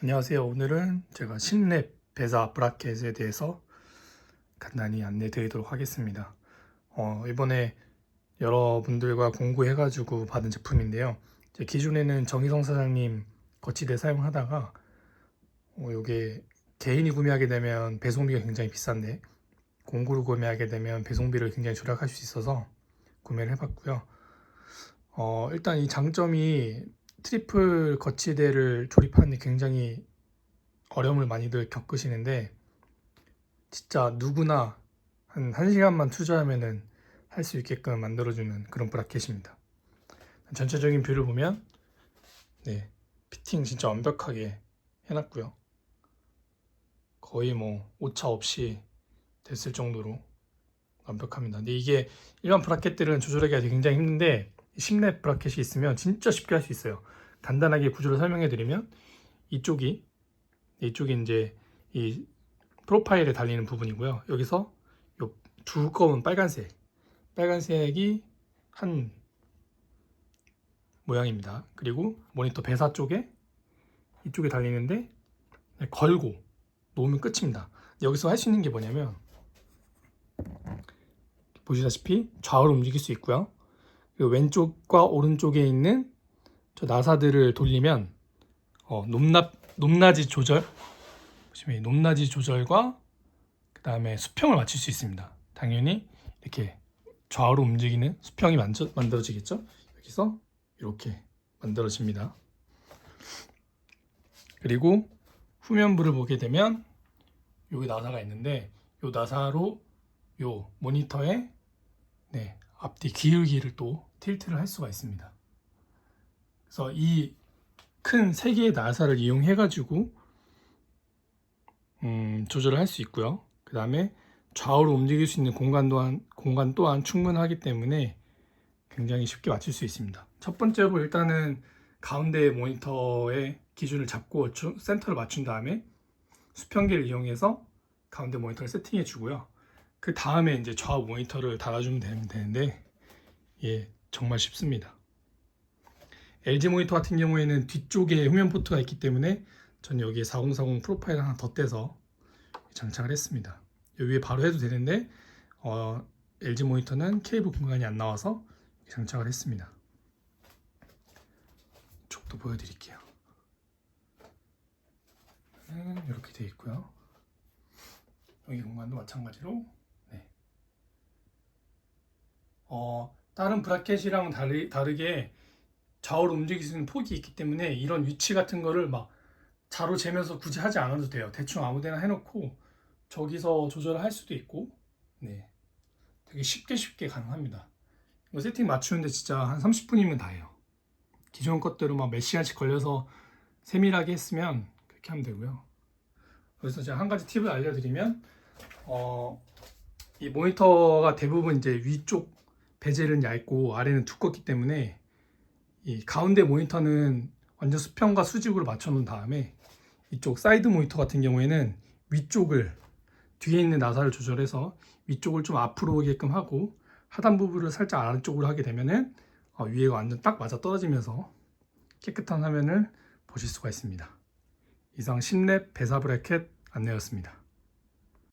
안녕하세요. 오늘은 제가 신랩 배사 브라켓에 대해서 간단히 안내 드리도록 하겠습니다. 어, 이번에 여러분들과 공구해가지고 받은 제품인데요. 제 기존에는 정희성 사장님 거치대 사용하다가 어, 요게 개인이 구매하게 되면 배송비가 굉장히 비싼데 공구로 구매하게 되면 배송비를 굉장히 절약할 수 있어서 구매를 해봤고요. 어, 일단 이 장점이 트리플 거치대를 조립하는데 굉장히 어려움을 많이들 겪으시는데 진짜 누구나 한 1시간만 투자하면은 할 수 있게끔 만들어주는 그런 브라켓입니다. 전체적인 뷰를 보면 네 피팅 진짜 완벽하게 해놨고요. 거의 뭐 오차 없이 됐을 정도로 완벽합니다. 근데 이게 일반 브라켓들은 조절하기가 굉장히 힘든데 심랩 브라켓이 있으면 진짜 쉽게 할 수 있어요. 간단하게 구조를 설명해 드리면 이쪽이 이쪽이 이제 이 프로파일에 달리는 부분이고요. 여기서 요 두꺼운 빨간색 빨간색이 한 모양입니다. 그리고 모니터 배사 쪽에 이쪽에 달리는데 걸고 놓으면 끝입니다. 여기서 할 수 있는 게 뭐냐면 보시다시피 좌우로 움직일 수 있고요. 그리고 왼쪽과 오른쪽에 있는 저 나사들을 돌리면 어, 높낮 높낮이 조절 보시면 이 높낮이 조절과 그 다음에 수평을 맞출 수 있습니다. 당연히 이렇게 좌우로 움직이는 수평이 만져, 만들어지겠죠. 여기서 이렇게 만들어집니다. 그리고 후면부를 보게 되면 여기 나사가 있는데 이 나사로 이 모니터에 네, 앞뒤 기울기를 또 틸트를 할 수가 있습니다. 그래서 이 큰 세 개의 나사를 이용해 가지고 음, 조절을 할 수 있고요. 그 다음에 좌우로 움직일 수 있는 공간 또한 공간 또한 충분하기 때문에 굉장히 쉽게 맞출 수 있습니다. 첫 번째로 일단은 가운데 모니터의 기준을 잡고 주- 센터를 맞춘 다음에 수평기를 이용해서 가운데 모니터를 세팅해 주고요. 그 다음에 이제 좌우 모니터를 달아주면 되는- 되는데 예 정말 쉽습니다. LG 모니터 같은 경우에는 뒤쪽에 후면 포트가 있기 때문에 전 여기에 4040 프로파일 하나 더 떼서 장착을 했습니다. 위에 바로 해도 되는데 어, LG 모니터는 케이블 공간이 안 나와서 장착을 했습니다. 쪽도 보여드릴게요. 음, 이렇게 되어 있고요. 여기 공간도 마찬가지로 네. 어, 다른 브라켓이랑 다르, 다르게 좌우로 움직일 수 있는 폭이 있기 때문에 이런 위치 같은 거를 막 자로 재면서 굳이 하지 않아도 돼요. 대충 아무데나 해놓고 저기서 조절을 할 수도 있고, 네, 되게 쉽게 쉽게 가능합니다. 이거 세팅 맞추는데 진짜 한 30분이면 다 해요. 기존 것대로 막 몇 시간씩 걸려서 세밀하게 했으면 그렇게 하면 되고요. 그래서 제가 한 가지 팁을 알려드리면, 어, 이 모니터가 대부분 이제 위쪽 베젤은 얇고 아래는 두껍기 때문에 이 가운데 모니터는 완전 수평과 수직으로 맞춰 놓은 다음에 이쪽 사이드 모니터 같은 경우에는 위쪽을 뒤에 있는 나사를 조절해서 위쪽을 좀 앞으로 오게끔 하고 하단 부분을 살짝 아래쪽으로 하게 되면은 어, 위에가 완전 딱 맞아 떨어지면서 깨끗한 화면을 보실 수가 있습니다. 이상 10랩 배사 브래켓 안내였습니다.